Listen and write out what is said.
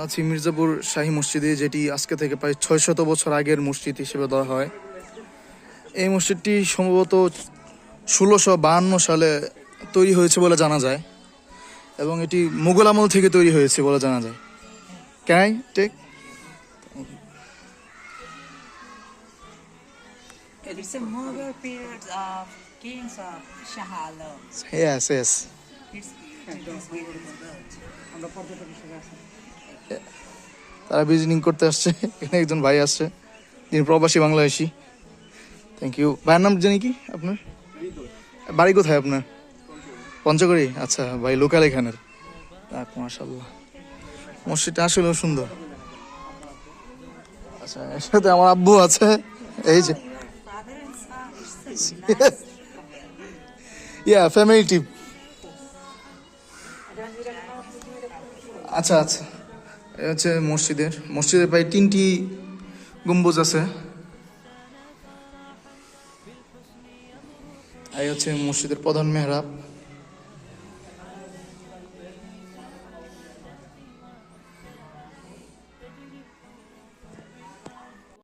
আছি মির্জাপুর শাহী মসজিদে যেটি আজকে থেকে প্রায় ছয় শত বছর আগের মসজিদ হিসেবে ধরা হয়। এই মসজিদটি সম্ভবত ষোলোশো বাহান্ন সালে তৈরি হয়েছে বলে জানা যায় এবং এটি মুঘল আমল থেকে তৈরি হয়েছে বলে জানা যায়। Can I take It's a Mughal period of kings of Shah Alam. Yes yes It's beautiful তারা ভিজিটিং করতে আসছে। এখানে একজন ভাই আসছে। তিনি প্রবাসী বাংলাদেশি। থ্যাংক ইউ ভাইয়ের নাম জানি কি আপনার? বাড়ি কোথায় আপনার? পঞ্চগড়ি? আচ্ছা ভাই লোকাল এখানের। যাক মাশাল্লাহ মসজিদটা আসলেও সুন্দর। আচ্ছা এর সাথে আমার আব্বু আছে। এই যে. ইয়া ফ্যামিলি টিপ আচ্ছা আচ্ছা। হচ্ছে মসজিদের। মসজিদের প্রায় তিনটি গম্বুজ আছে। এই হচ্ছে মসজিদের প্রধান মেহরাব।